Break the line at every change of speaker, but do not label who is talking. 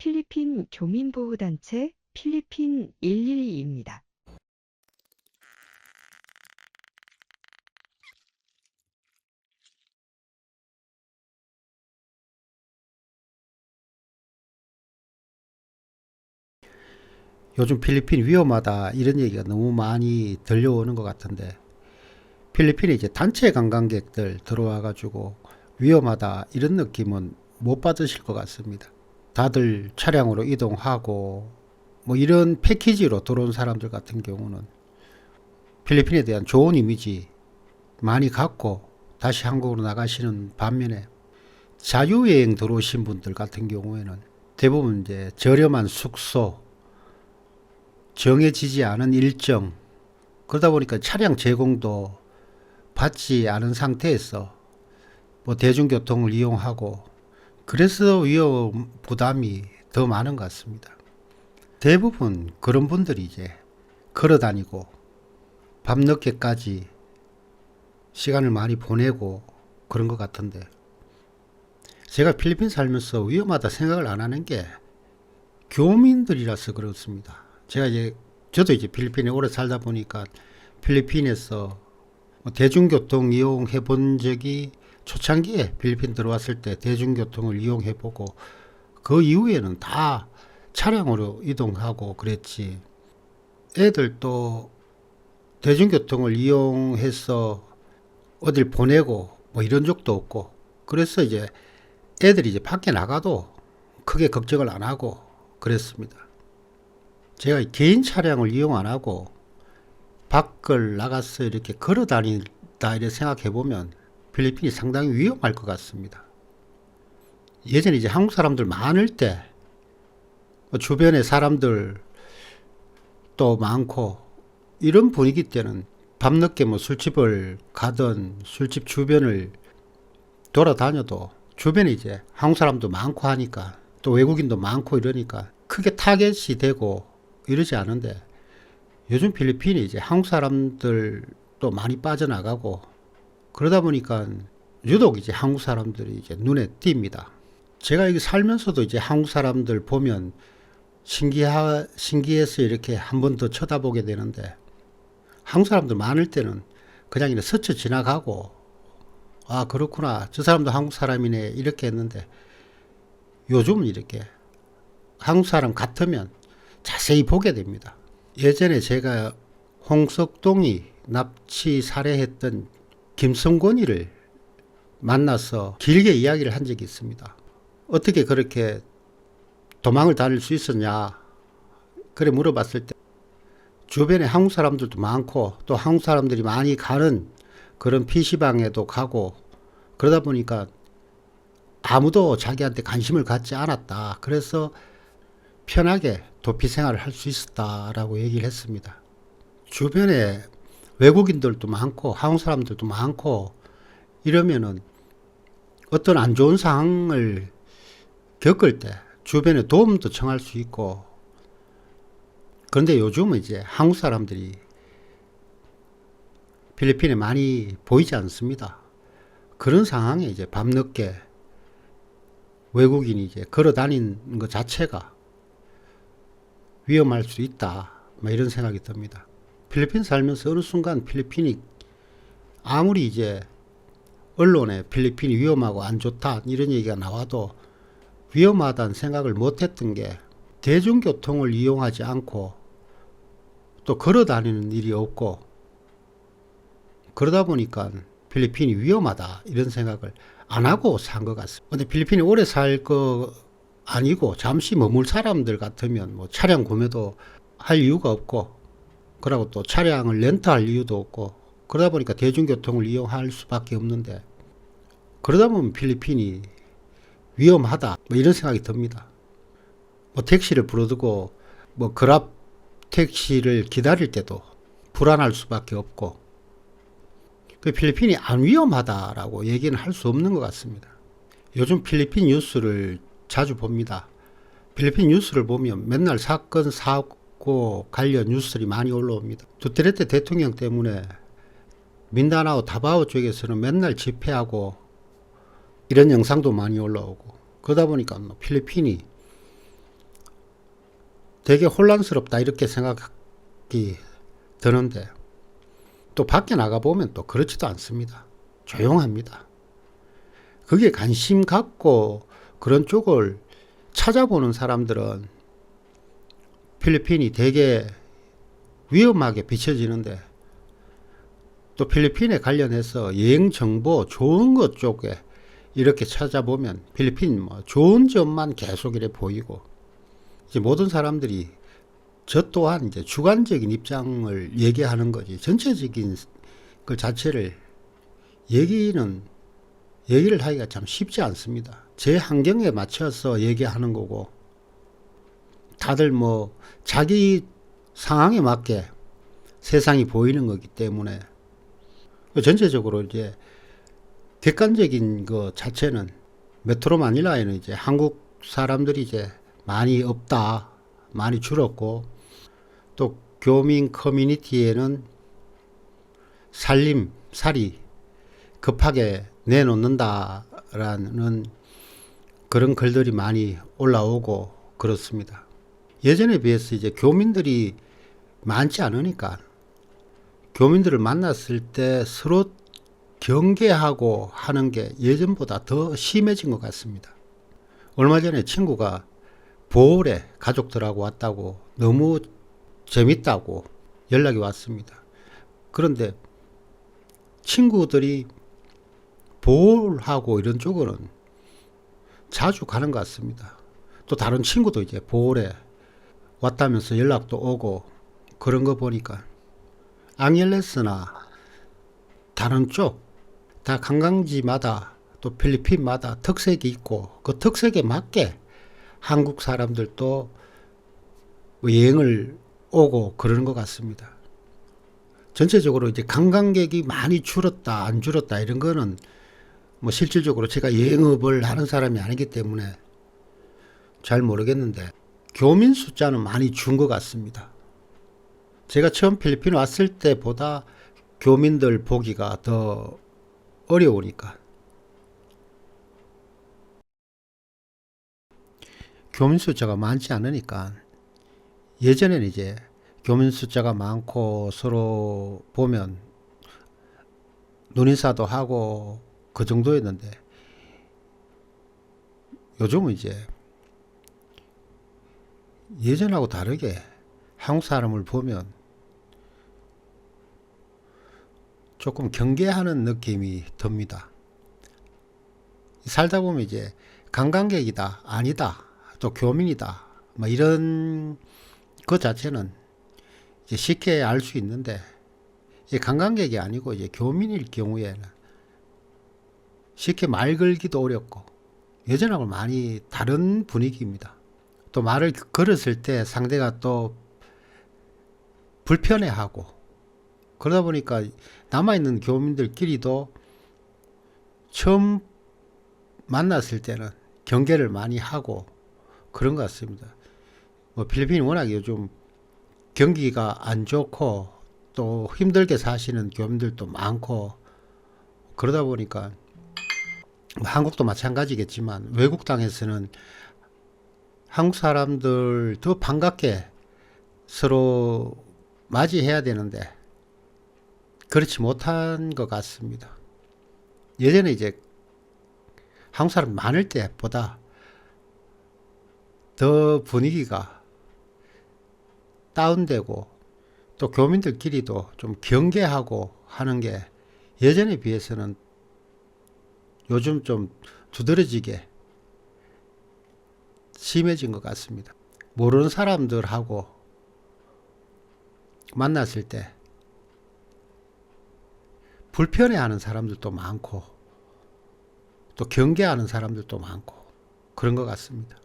필리핀 교민보호단체 필리핀 112입니다.
요즘 필리핀 위험하다 이런 얘기가 너무 많이 들려오는 것 같은데 필리핀에 이제 단체 관광객들 들어와 가지고 위험하다 이런 느낌은 못 받으실 것 같습니다. 다들 차량으로 이동하고 뭐 이런 패키지로 들어온 사람들 같은 경우는 필리핀에 대한 좋은 이미지 많이 갖고 다시 한국으로 나가시는 반면에 자유여행 들어오신 분들 같은 경우에는 대부분 이제 저렴한 숙소 정해지지 않은 일정 그러다 보니까 차량 제공도 받지 않은 상태에서 뭐 대중교통을 이용하고 그래서 위험 부담이 더 많은 것 같습니다. 대부분 그런 분들이 이제 걸어 다니고 밤늦게까지 시간을 많이 보내고 그런 것 같은데 제가 필리핀 살면서 위험하다 생각을 안 하는 게 교민들이라서 그렇습니다. 제가 이제 저도 이제 필리핀에 오래 살다 보니까 필리핀에서 뭐 대중교통 이용해 본 적이 초창기에 필리핀 들어왔을 때 대중교통을 이용해 보고 그 이후에는 다 차량으로 이동하고 그랬지. 애들 또 대중교통을 이용해서 어딜 보내고 뭐 이런 적도 없고 그래서 이제 애들이 이제 밖에 나가도 크게 걱정을 안 하고 그랬습니다. 제가 개인 차량을 이용 안 하고 밖을 나가서 이렇게 걸어 다닌다 이렇게 생각해 보면 필리핀이 상당히 위험할 것 같습니다. 예전에 이제 한국 사람들 많을 때뭐 주변에 사람들 또 많고 이런 분위기 때는 밤늦게 뭐 술집을 가든 술집 주변을 돌아다녀도 주변에 이제 한국 사람도 많고 하니까 또 외국인도 많고 이러니까 크게 타겟이 되고 이러지 않은데 요즘 필리핀이 이제 한국 사람들도 많이 빠져나가고 그러다 보니까 유독 이제 한국 사람들이 이제 눈에 띕니다. 제가 여기 살면서도 이제 한국 사람들 보면 신기하, 신기해서 이렇게 한 번 더 쳐다보게 되는데 한국 사람들 많을 때는 그냥 이렇게 스쳐 지나가고 아 그렇구나 저 사람도 한국 사람이네 이렇게 했는데 요즘은 이렇게 한국 사람 같으면 자세히 보게 됩니다. 예전에 제가 홍석동이 납치 살해했던 김성권이를 만나서 길게 이야기를 한 적이 있습니다. 어떻게 그렇게 도망을 다닐 수 있었냐? 그래 물어봤을 때 주변에 한국 사람들도 많고 또 한국 사람들이 많이 가는 그런 PC방에도 가고 그러다 보니까 아무도 자기한테 관심을 갖지 않았다. 그래서 편하게 도피 생활을 할 수 있었다라고 얘기를 했습니다. 주변에 외국인들도 많고 한국 사람들도 많고 이러면은 어떤 안 좋은 상황을 겪을 때 주변에 도움도 청할 수 있고 그런데 요즘은 이제 한국 사람들이 필리핀에 많이 보이지 않습니다. 그런 상황에 이제 밤늦게 외국인이 이제 걸어 다니는 것 자체가 위험할 수 있다. 뭐 이런 생각이 듭니다. 필리핀 살면서 어느 순간 필리핀이 아무리 이제 언론에 필리핀이 위험하고 안 좋다 이런 얘기가 나와도 위험하다는 생각을 못했던 게 대중교통을 이용하지 않고 또 걸어 다니는 일이 없고 그러다 보니까 필리핀이 위험하다 이런 생각을 안 하고 산 것 같습니다. 근데 필리핀이 오래 살 거 아니고 잠시 머물 사람들 같으면 뭐 차량 구매도 할 이유가 없고 그러고 또 차량을 렌트할 이유도 없고 그러다 보니까 대중교통을 이용할 수밖에 없는데 그러다 보면 필리핀이 위험하다 뭐 이런 생각이 듭니다. 뭐 택시를 불러두고 뭐 그랍 택시를 기다릴 때도 불안할 수밖에 없고 그 필리핀이 안 위험하다라고 얘기는 할 수 없는 것 같습니다. 요즘 필리핀 뉴스를 자주 봅니다. 필리핀 뉴스를 보면 맨날 사건 사고 관련 뉴스들이 많이 올라옵니다. 두테르테 대통령 때문에 민다나오 다바오 쪽에서는 맨날 집회하고 이런 영상도 많이 올라오고 그러다 보니까 뭐 필리핀이 되게 혼란스럽다 이렇게 생각이 드는데 또 밖에 나가 보면 또 그렇지도 않습니다. 조용합니다. 그게 관심 갖고 그런 쪽을 찾아보는 사람들은 필리핀이 되게 위험하게 비춰지는데 또 필리핀에 관련해서 여행 정보 좋은 것 쪽에 이렇게 찾아보면 필리핀 뭐 좋은 점만 계속 이래 보이고 이제 모든 사람들이 저 또한 이제 주관적인 입장을 얘기하는 거지 전체적인 그 자체를 얘기는 얘기를 하기가 참 쉽지 않습니다. 제 환경에 맞춰서 얘기하는 거고 다들 뭐 자기 상황에 맞게 세상이 보이는 거기 때문에 전체적으로 이제 객관적인 그 자체는 메트로 마닐라에는 이제 한국 사람들이 이제 많이 없다, 많이 줄었고 또 교민 커뮤니티에는 살림, 살이 급하게 내놓는다라는 그런 글들이 많이 올라오고 그렇습니다. 예전에 비해서 이제 교민들이 많지 않으니까 교민들을 만났을 때 서로 경계하고 하는 게 예전보다 더 심해진 것 같습니다. 얼마 전에 친구가 보홀에 가족들하고 왔다고 너무 재밌다고 연락이 왔습니다. 그런데 친구들이 보홀하고 이런 쪽으로는 자주 가는 것 같습니다. 또 다른 친구도 이제 보홀에 왔다면서 연락도 오고 그런 거 보니까 앙헬레스나 다른 쪽 다 관광지마다 또 필리핀마다 특색이 있고 그 특색에 맞게 한국 사람들도 여행을 오고 그러는 것 같습니다. 전체적으로 이제 관광객이 많이 줄었다 안 줄었다 이런 거는 뭐 실질적으로 제가 여행업을 하는 사람이 아니기 때문에 잘 모르겠는데 교민 숫자는 많이 준 것 같습니다. 제가 처음 필리핀 왔을 때보다 교민들 보기가 더 어려우니까. 교민 숫자가 많지 않으니까 예전에는 이제 교민 숫자가 많고 서로 보면 눈인사도 하고 그 정도였는데 요즘은 이제 예전하고 다르게 한국 사람을 보면 조금 경계하는 느낌이 듭니다. 살다 보면 이제 관광객이다, 아니다, 또 교민이다, 뭐 이런 그 자체는 쉽게 알 수 있는데 이 관광객이 아니고 이제 교민일 경우에는 쉽게 말 걸기도 어렵고 예전하고 많이 다른 분위기입니다. 또 말을 걸었을 때 상대가 또 불편해하고 그러다 보니까 남아있는 교민들끼리도 처음 만났을 때는 경계를 많이 하고 그런 것 같습니다. 뭐 필리핀이 워낙 요즘 경기가 안 좋고 또 힘들게 사시는 교민들도 많고 그러다 보니까 뭐 한국도 마찬가지겠지만 외국 땅에서는 한국 사람들 더 반갑게 서로 맞이해야 되는데 그렇지 못한 것 같습니다. 예전에 이제 한국 사람 많을 때보다 더 분위기가 다운되고 또 교민들끼리도 좀 경계하고 하는 게 예전에 비해서는 요즘 좀 두드러지게 심해진 것 같습니다. 모르는 사람들하고 만났을 때 불편해하는 사람들도 많고 또 경계하는 사람들도 많고 그런 것 같습니다.